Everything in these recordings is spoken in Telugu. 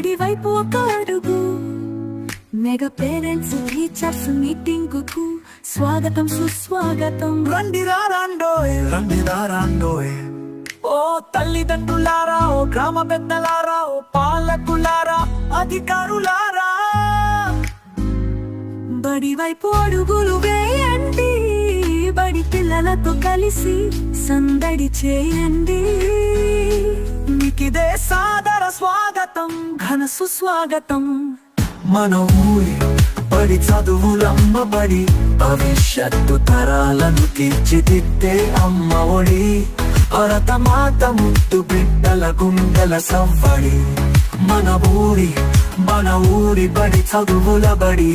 బడి వైపు ఒక అడుగు. మెగా పేరెంట్స్ టీచర్స్ మీటింగ్కు స్వాగతం సుస్వాగతం. రండి రాండోయ్. రండి రాండోయ్. ఓ తల్లిదండ్రులారా ఓ గ్రామ పెద్దలారా ఓ పాలకులారా అధికారులారా. బడి వైపు అడుగులు వేయండి. బడి పిల్లలతో కలిసి సందడి చేయండి. మీకిదే సాదర స్వాగతం ఘన సుస్వాగతం. మన ఊరి బడి చదువులమ్మ బడి భవిష్యత్తు తరాలను తీర్చిదిద్దే అమ్మ ఒడి. భరతమాత ముద్దు బిడ్డల గుండెల సవ్వడి. మన ఊరి మన ఊరి బడి చదువుల బడి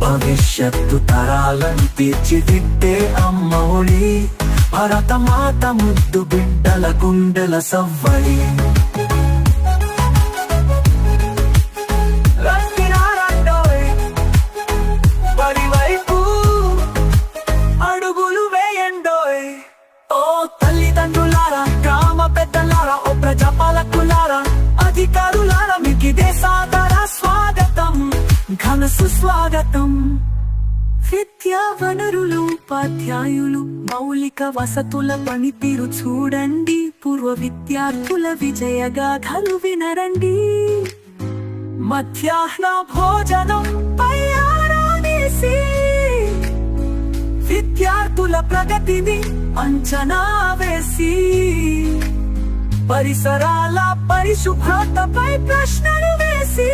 భవిష్యత్తు తరాలను తీర్చిదిద్దే అమ్మ ఒడి. భరతమాత ముద్దు బిడ్డల గుండెల సవ్వడి. ఉపాధ్యాయులు మౌలిక వసతుల పనితీరు చూడండి. పూర్వ విద్యార్థుల విజయగాథలు వినరండి. మధ్యాహ్న భోజనం విద్యార్థుల ప్రగతిని అంచనా వేసి. పరిసరాల పరిశుభ్రతపై ప్రశ్నలు వేసి.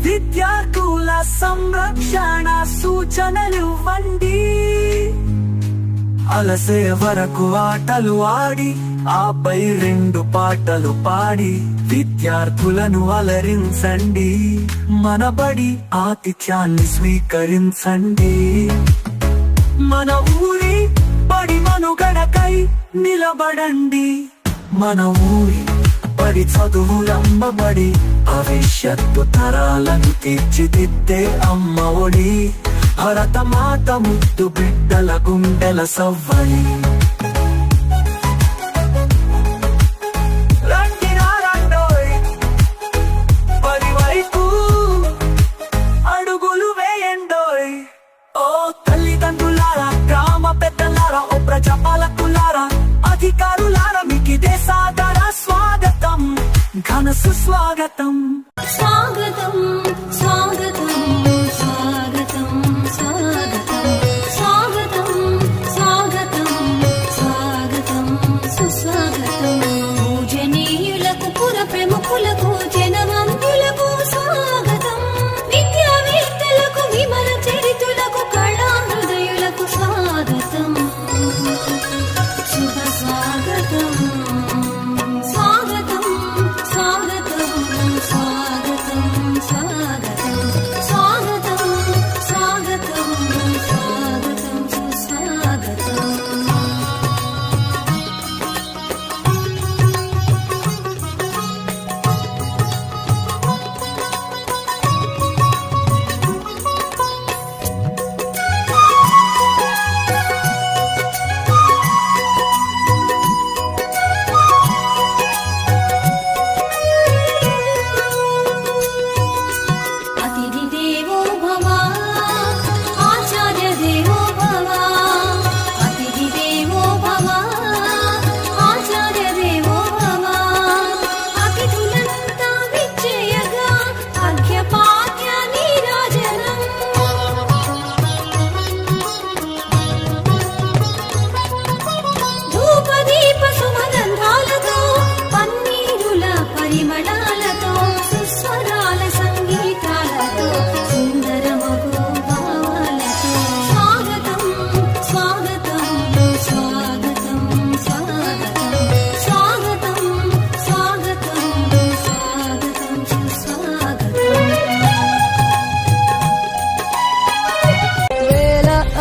విద్యార్థుల సంరక్షణ సూచనలు ఇవ్వండి. అలసే వరకు ఆటలు ఆడి ఆపై రెండు పాటలు పాడి విద్యార్థులను అలరించండి. మనబడి ఆతిథ్యాన్ని స్వీకరించండి. మన ఊరి పడి మనుగడకై నిలబడండి. మన ఊరి పడి చదువులమ్మబడి భవిష్యత్తు తరాలను తీర్చిదిద్దే అమ్మ ఒడి. భరతమాత ముద్దు బిడ్డల గుండెల సవ్వడి ఘన సుస్వాగతం స్వాగతం స్వాగతం స్వాగతం స్వాగతం. స్వాగతం స్వాగతం స్వాగతం సుస్వాగతం. పూజనీయులకు పుర ప్రముఖులకు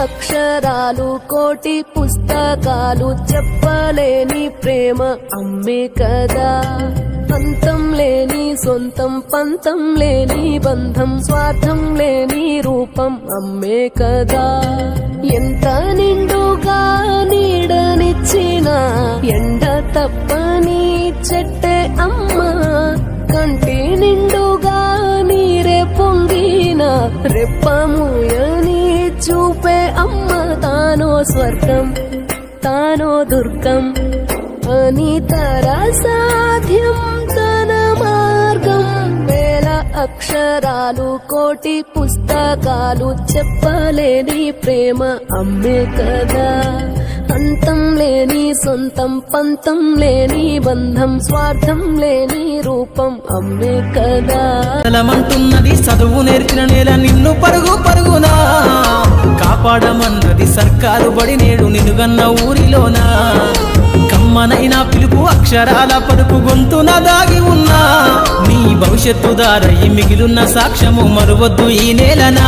అక్షరాలు కోటి పుస్తకాలు చెప్పలేని ప్రేమ అమ్మే కదా. అంతం లేని సొంతం పంతం లేని బంధం స్వార్థం లేని రూపం అమ్మే కదా. ఎంత నిండుగా నీడనిచ్చిన ఎండ తప్పని చెట్టే అమ్మ. కంటి నిండుగా నీరే పొంగిన రెప్పముయని అమ్మ తానో స్వర్గం తానో దుర్గం అని తర సాధ్యం తన మార్గం. వేల అక్షరాలు కోటి పుస్తకాలు చెప్పలేని ప్రేమ అమ్మే కదా. అంతం లేని సొంతం పంతం లేని బంధం స్వార్థం లేని రూపం అమ్మే కదా. మంటున్నది చదువు నేర్చిన నేల నిన్ను పరుగు పరుగునా. కాపాడమన్నది సర్కారు బడి నేడు నిన్నుగన్న ఊరిలోనా. కమ్మనైన పిలుపు అక్షరాల పరుపు గొంతున దాగి ఉన్నా. నీ భవిష్యత్తు దారయి మిగిలిన సాక్ష్యము మరువద్దు ఈ నేలనా?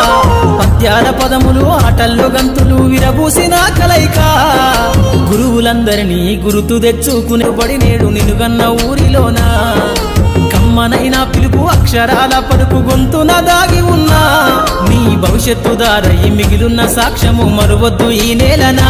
పద్యాల పదములు ఆటల్లో గంతులు విరబూసిన కలయిక. గురువులందరినీ గురుతు తెచ్చుకునేబడి నేడు నిలుగన్న ఊరిలోన. కమ్మనైన పిలుపు అక్షరాల పలుకు గొంతున దాగి ఉన్నా. నీ భవిష్యత్తు దారై మిగిలిన సాక్ష్యము మరువద్దు ఈ నేలనా.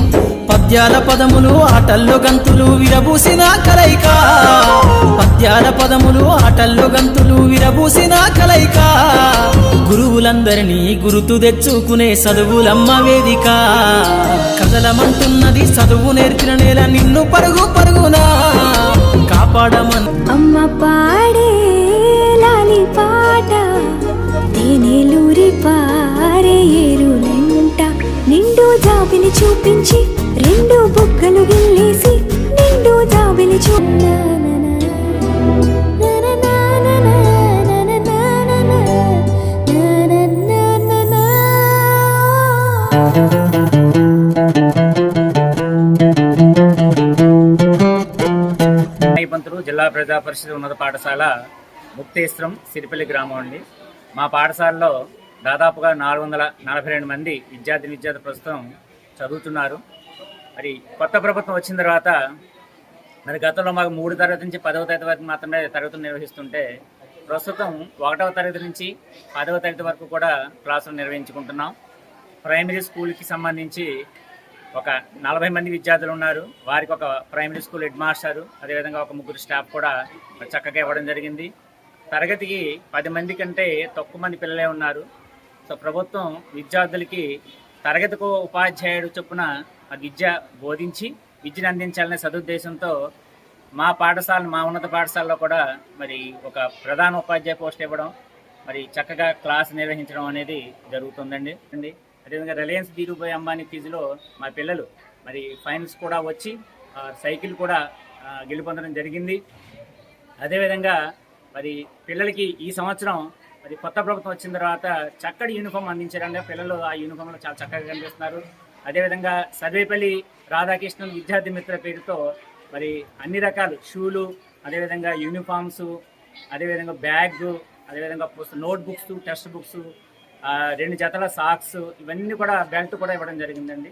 పద్యాల పదములు ఆటల్లో గంతులు విరబూసిన కలయిక. పద్యాల పదములు ఆటల్లో గంతులు విరబూసిన కలయిక. గురువులందరినీ గురుతు తెచ్చుకునే చదువులమ్మ వేదిక. కదలమంటున్నది చదువు నేర్పిన నేల నిన్ను పరుగు పరుగునా. కాపాడమన్. అమ్మ పాడే లాలి పాట తేనెలూరి పారే ఏరులంట నిండు జాబిని చూపించి బుగ్గలు గిల్లేసి నిండు జాబిలి జిల్లా ప్రజా పరిషత్ ఉన్నత పాఠశాల ముక్తేశ్వరం సిరిపల్లి గ్రామం అండి. మా పాఠశాలలో దాదాపుగా నాలుగు వందల నలభై రెండు మంది విద్యార్థి విద్యార్థి ప్రస్తుతం చదువుతున్నారు. మరి కొత్త ప్రభుత్వం వచ్చిన తర్వాత మరి గతంలో మాకు మూడు తరగతి నుంచి పదవ తరగతి వరకు మాత్రమే తరగతులు నిర్వహిస్తుంటే ప్రస్తుతం ఒకటవ తరగతి నుంచి పదవ తరగతి వరకు కూడా క్లాసులు నిర్వహించుకుంటున్నాం. ప్రైమరీ స్కూల్కి సంబంధించి ఒక నలభై మంది విద్యార్థులు ఉన్నారు. వారికి ఒక ప్రైమరీ స్కూల్ హెడ్ మాస్టరు అదేవిధంగా ఒక ముగ్గురు స్టాఫ్ కూడా చక్కగా ఇవ్వడం జరిగింది. తరగతికి పది మంది కంటే తక్కువ మంది పిల్లలే ఉన్నారు. సో ప్రభుత్వం విద్యార్థులకి తరగతికి ఉపాధ్యాయుడు చొప్పున ఆ విద్య బోధించి విద్యను అందించాలనే సదుద్దేశంతో మా పాఠశాల మా ఉన్నత పాఠశాలలో కూడా మరి ఒక ప్రధాన ఉపాధ్యాయ పోస్ట్ ఇవ్వడం మరి చక్కగా క్లాస్ నిర్వహించడం అనేది జరుగుతుందండి. అండి అదేవిధంగా రిలయన్స్ ధీరుభాయ్ అంబానీ ఫీజులో మా పిల్లలు మరి ఫైనల్స్ కూడా వచ్చి సైకిల్ కూడా గెలుపొందడం జరిగింది. అదేవిధంగా మరి పిల్లలకి ఈ సంవత్సరం మరి కొత్త ప్రభుత్వం వచ్చిన తర్వాత చక్కటి యూనిఫామ్ అందించారండి. పిల్లలు ఆ యూనిఫామ్లో చాలా చక్కగా కనిపిస్తున్నారు. అదేవిధంగా సర్వేపల్లి రాధాకృష్ణన్ విద్యార్థి మిత్ర పేరుతో మరి అన్ని రకాల షూలు అదేవిధంగా యూనిఫామ్స్ అదేవిధంగా బ్యాగ్ అదేవిధంగా నోట్ బుక్స్ టెక్స్ట్ బుక్స్ రెండు జతల సాక్స్ ఇవన్నీ కూడా బెల్ట్ కూడా ఇవ్వడం జరిగిందండి.